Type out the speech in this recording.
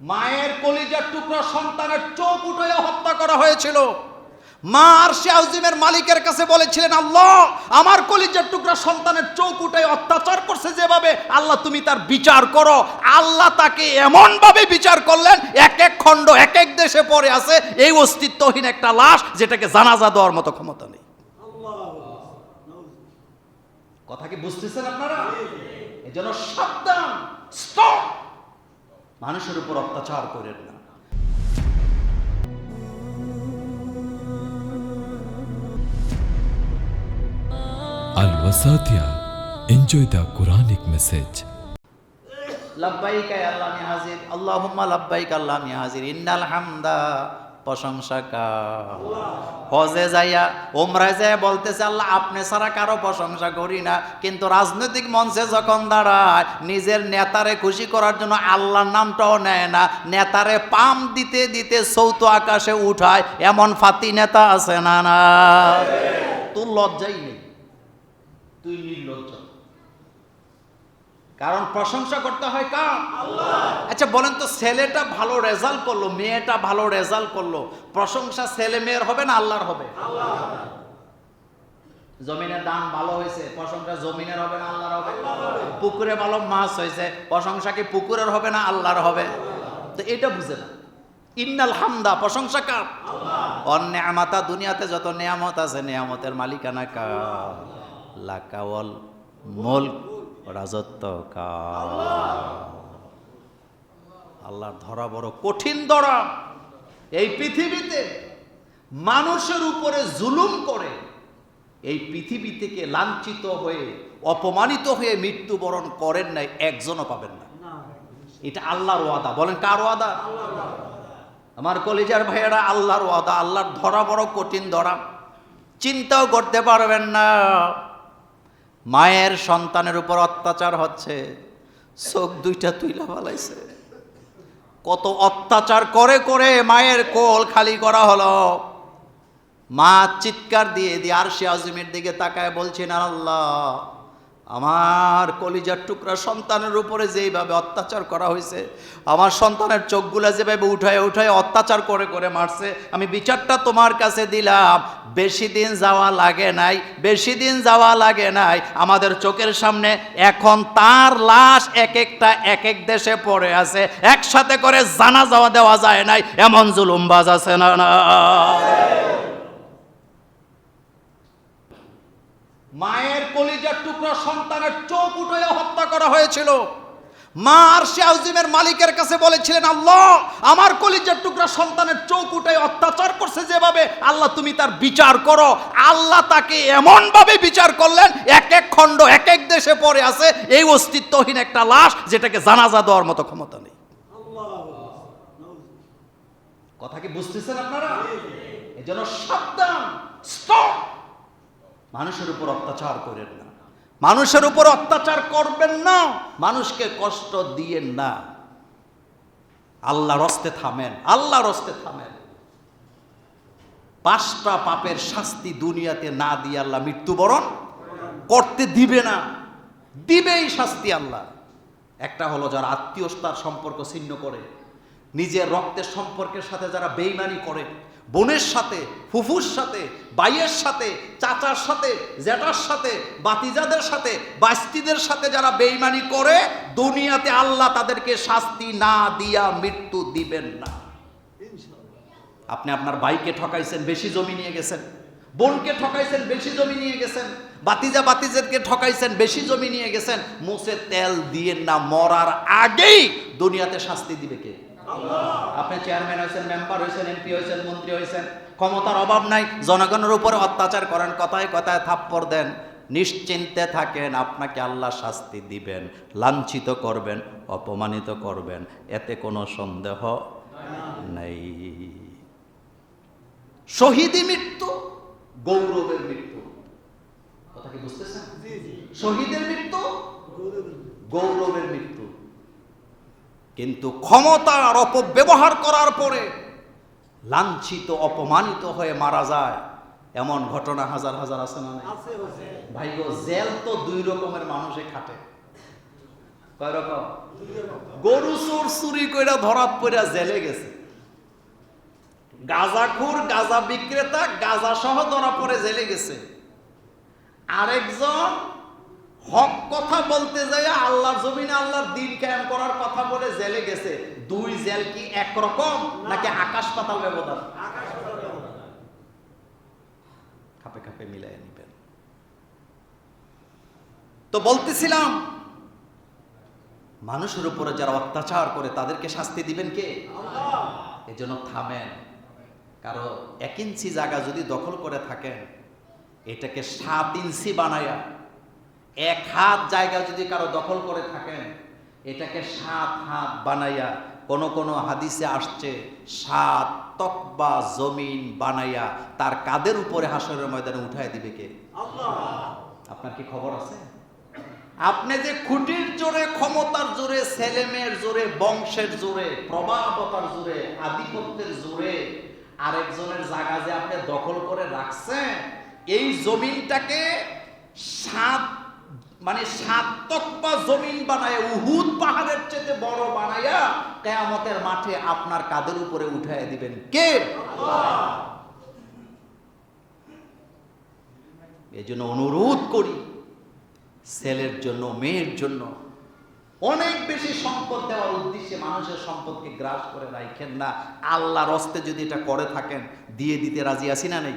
মায়ের কলিজার টুকরা সন্তানের চোখ উঠে হত্যা করা হয়েছিল। মা আর আউজিমের মালিকের কাছে বলেছিলেন, আল্লাহ, আমার কলিজার টুকরা সন্তানের চোখ উঠাই অত্যাচার করছে যেভাবে, আল্লাহ তুমি তার বিচার করো। আল্লাহ তাকে এমন ভাবে বিচার করলেন, এক এক খণ্ড, এক এক দেশে পড়ে আছে, এই অস্তিত্বহীন একটা লাশ যেটাকে জানাজা দেওয়ার মতো ক্ষমতা নেই। কথা কি বুঝতেছেন আপনারা? এই সাবধান, স্টপ। মানুষের উপর অত্যাচার করেন না। আল ওয়াসাতিয়া Enjoy দা কোরআনিক মেসেজ লাব্বাইক আল্লাহ আমি হাজির আল্লাহুম্মা লাব্বাইক আল্লাহ আমি হাজির ইন্নাল হামদা প্রশংসা কার হজে যাইয়া ওমরায় যায় বলতেছে, আল্লাহ, আপনি ছাড়া কারও প্রশংসা করি না। কিন্তু রাজনৈতিক মঞ্চে যখন দাঁড়ায়, নিজের নেতারে খুশি করার জন্য আল্লাহর নামটাও নেয় না। নেতারে পাম দিতে দিতে সৌত আকাশে উঠায়, এমন ফাতি নেতা আছে না না? তোর লজ্জাই নেই। তুই নির্লজ্জ। কারণ প্রশংসা করতে হয় কার? আচ্ছা বলেন তো ছেলেটা ভালো রেজাল্ট করল মেয়েটা ভালো রেজাল্ট করল। প্রশংসা ছেলে মেয়ের হবে না আল্লাহর হবে? জমিনের দাম ভালো হয়েছে প্রশংসা জমিনের হবে না আল্লাহর হবে? পুকুরে ভালো মাছ হয়েছে প্রশংসা কি পুকুরের হবে না আল্লাহর হবে? তো এটা বুঝে না। ইন্নাল হামদা প্রশংসা কার? অন্য আমাতা দুনিয়াতে যত নিয়ামত আছে নিয়ামতের মালিকানা কার? লাকাওয়াল মোল রাজত্ব কার আল্লাহর ধরা বড় কঠিন ধরা। এই পৃথিবীতে মানুষের উপরে জুলুম করে, এই পৃথিবী থেকে লাঞ্ছিত হয়ে, অপমানিত হয়ে মৃত্যুবরণ করেন নাই, একজনও পাবেন না। এটা আল্লাহর ওয়াদা। বলেন, কার ওয়াদা? আমার কলেজার ভাইয়েরা, আল্লাহর ওয়াদা। আল্লাহর ধরা বড় কঠিন ধরা। চিন্তাও করতে পারবেন না। মায়ের সন্তানের উপর অত্যাচার হচ্ছে। চোখ দুইটা তুইলা ফালাইছে। কত অত্যাচার করে করে মায়ের কোল খালি করা হলো। মা চিৎকার দিয়ে দিয়ে আর সে আজমের দিকে তাকায় বলছেন, আল্লাহ আমার কলিজার টুকরা সন্তানের উপরে যেইভাবে অত্যাচার করা হয়েছে, আমার সন্তানের চোখগুলা যেভাবে উঠায় উঠায় অত্যাচার করে করে মারছে, আমি বিচারটা তোমার কাছে দিলাম। বেশি দিন যাওয়া লাগে নাই, বেশি দিন যাওয়া লাগে নাই। আমাদের চোখের সামনে এখন তার লাশ এক একটা, এক এক দেশে পড়ে আছে। একসাথে করে জানা যাওয়া দেওয়া যায় নাই। এমন জুলুমবাজ আছে না না না মায়ের কলিজার টুকরা সন্তানের চোখ উঠাইয়া হত্যা করা হয়েছিল। মা আর আউজিমের মালিকের কাছে বলেছিলেন, আল্লাহ, আমার কলিজার টুকরা সন্তানের চোখ উঠাই অত্যাচার করছে যেভাবে, আল্লাহ তুমি তার বিচার করো। আল্লাহ তাকে এমন ভাবে বিচার করলেন, এক এক খণ্ড, এক এক দেশে পড়ে আছে, এই অস্তিত্বহীন একটা লাশ যেটাকে জানাজা দেওয়ার মতো ক্ষমতা নেই। কথা কি বুঝতেছেন আপনারা? এই জন্য সাবধান, স্টপ। মানুষের উপর অত্যাচার করেন না। মানুষের উপর অত্যাচার করবেন না, মানুষকে কষ্ট দিয়েন না। আল্লাহ রস্তে থামেন আল্লাহ রস্তে থামেন। পাঁচটা পাপের শাস্তি দুনিয়াতে না দিয়ে আল্লাহ মৃত্যুবরণ করতে দিবে না। দিবেই শাস্তি আল্লাহ। একটা হলো যারা আত্মীয়তার সম্পর্ক ছিন্ন করে নিজের রক্তের সম্পর্কের সাথে যারা বেইমানি করে, বোনের সাথে, ফুফুর সাথে বাইয়ের সাথে, চাচার সাথে জ্যাঠার সাথে বাতিজাদের সাথে, বাস্তিদের সাথে যারা বেইমানি করে, দুনিয়াতে আল্লাহ তাদেরকে শাস্তি না দিয়া মৃত্যু দিবেন না। আপনি আপনার বাইকে ঠকাইছেন, বেশি জমি নিয়ে গেছেন। বোনকে ঠকাইছেন, বেশি জমি নিয়ে গেছেন। বাতিজা বাতিজাকে ঠকাইছেন, বেশি জমি নিয়ে গেছেন। মুছে তেল দিয়ে না, মরার আগেই দুনিয়াতে শাস্তি দিবে কে? আপনি চেয়ারম্যান হয়েছেন মেম্বার হয়েছেন এমপি হয়েছেন মন্ত্রী হয়েছেন ক্ষমতার অভাব নাই জনগণের উপরে অত্যাচার করেন কথায় কথায় থাপ্পড় দেন নিশ্চিন্তে থাকেন আপনাকে আল্লাহ শাস্তি দিবেন লাঞ্ছিত করবেন অপমানিত করবেন এতে কোনো সন্দেহ নেই। শহীদি মৃত্যু গৌরবের মৃত্যু। কথা কি বুঝতেছেন? শহীদের মৃত্যু গৌরবের মৃত্যু। কিন্তু ক্ষমতার অপব্যবহার করার পরে লাঞ্ছিত অপমানিত হয়ে মারা যায়। এমন ঘটনা হাজার হাজার আছে না ভাই গো জেল তো দুই রকমের মানুষে খাটে। কয় রকম? গরু চোর চুরি কইরা ধরাত পইরা জেলে গেছে। গাজাখুর গাজা বিক্রেতা গাজা সহ ধরা পড়ে জেলে গেছে। আরেকজন হক কথা বলতে যায় আল্লাহর জমিনে আল্লাহর দিন কায়েম করার কথা বলে জেলে গেছে। দুই জেল কি একরকম নাকি আকাশ পাতাল ব্যবধান? খাপে খাপে মিলাই নিবেন। তো বলতেছিলাম, মানুষের উপরে যারা অত্যাচার করে তাদেরকে শাস্তি দিবেন কে? এজন্য থামেন। কারও এক ইঞ্চি জায়গা যদি দখল করে থাকেন, এটাকে সাত ইঞ্চি বানায়া এক হাত জায়গা যদি কারও দখল করে থাকেন এটাকে সাত হাত বানাইয়া কোন কোন হাদিসে আসছে সাত তকবা জমিন বানাইয়া তার কাদের উপরে হাসরের ময়দানে উঠায় দিবে কে? আপনার কি খবর আছে? আপনি যে খুঁটির জোরে ক্ষমতার জোরে ছেলেমেয়ের জোরে বংশের জোরে প্রভাবতার জোরে আধিপত্যের জোরে আরেকজনের জায়গা যে আপনি দখল করে রাখছেন এই জমিনটাকে সাত মানে সাত তকবা জমিন বানায়, উহুদ পাহাড়ের চেয়ে বড় বানায়া কেয়ামতের মাঠে আপনার কাদের উপরে উঠায় দিবেন? কে? এই জন্য অনুরোধ করি, ছেলের জন্য, মেয়ের জন্য অনেক বেশি সম্পদ দেওয়ার উদ্দেশ্যে মানুষের সম্পদকে গ্রাস করে রাখেন না। আল্লাহর হস্তে যদি এটা করে থাকেন, দিয়ে দিতে রাজি আছি না নেই?